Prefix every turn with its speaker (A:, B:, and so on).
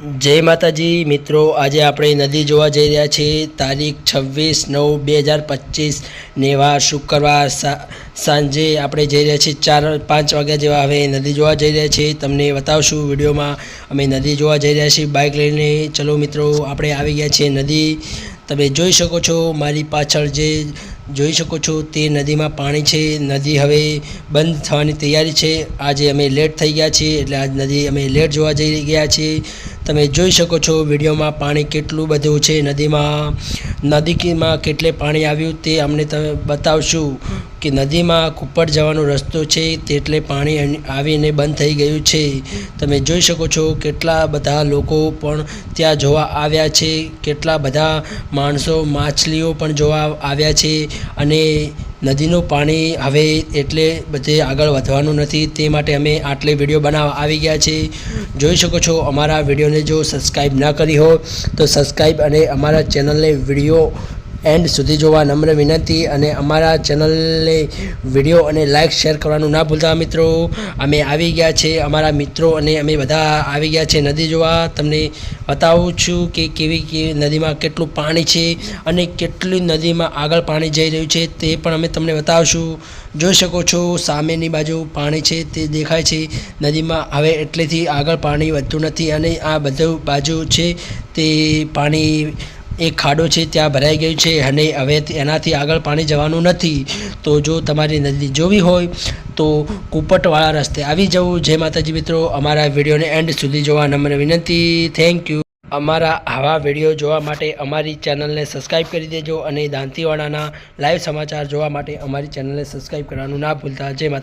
A: જય માતાજી, મિત્રો. આજે આપણે નદી જોવા જઈ રહ્યા છીએ. તારીખ છવ્વીસ નવ બે હજાર પચીસ નેવા શુક્રવાર સાંજે આપણે જઈ રહ્યા છીએ ચાર, પાંચ વાગ્યા જેવા હવે નદી જોવા જઈ રહ્યા છીએ. તમને બતાવશું વિડીયોમાં અમે નદી જોવા જઈ રહ્યા છીએ બાઇક લઈને. ચલો મિત્રો, આપણે આવી ગયા છીએ નદી. તમે જોઈ શકો છો મારી પાછળ જે જોઈ શકો છો તે નદીમાં પાણી છે. નદી હવે બંધ થવાની તૈયારી છે. આજે અમે લેટ થઈ ગયા છીએ એટલે આજ નદી અમે લેટ જોવા જઈ ગયા છીએ. તમે જોઈ શકો છો વિડીયોમાં પાણી કેટલું બધું છે. નદીમાં નદીમાં કેટલે પાણી આવ્યું તે અમને તમે બતાવશું કે નદીમાં કુપ્પડ જવાનો રસ્તો છે તેટલે પાણી આવીને બંધ થઈ ગયું છે. તમે જોઈ શકો છો કેટલા બધા લોકો પણ ત્યાં જોવા આવ્યા છે. કેટલા બધા માણસો માછલીઓ પણ જોવા આવ્યા છે અને નદીનું પાણી હવે એટલે બધે આગળ વધવાનું નથી. તે માટે અમે આટલે વીડિયો બનાવવા આવી ગયા છે જોઈ શકો છો, અમારા વિડીયોને જો સબસ્ક્રાઈબ ના કરી હો, તો સબસ્ક્રાઈબ અને અમારા ચેનલને વીડિયો એન્ડ સુધી જોવા નમ્ર વિનંતી અને અમારા ચેનલને વીડિયો અને લાઇક શેર કરવાનું ના ભૂલતા મિત્રો. અમે આવી ગયા છે, અમારા મિત્રો અને અમે બધા આવી ગયા છે નદી જોવા. તમને બતાવું છું કે કેવી કેવી નદીમાં કેટલું પાણી છે અને કેટલી નદીમાં આગળ પાણી જઈ રહ્યું છે તે પણ અમે તમને બતાવશું. જોઈ શકો છો, સામેની બાજુ પાણી છે તે દેખાય છે. નદીમાં હવે એટલેથી આગળ પાણી વધતું નથી અને આ બધું બાજુ છે તે પાણી એક ખાડો છે ત્યાં ભરાઈ ગયું છે અને હવે એનાથી આગળ પાણી જવાનું નથી. તો જો તમારી નદી જોવી હોય તો કુપટવાળા રસ્તે આવી જવું. જય માતાજી મિત્રો, અમારા વિડીયોને એન્ડ સુધી જોવા નમ્ર વિનંતી. થેન્ક યુ અમારા આવા વીડિયો જોવા માટે અમારી ચેનલને સબસ્ક્રાઈબ કરી દેજો અને દાંતીવાડાના લાઈવ સમાચાર જોવા માટે અમારી ચેનલને સબસ્ક્રાઈબ કરવાનું ના ભૂલતા. જય માતા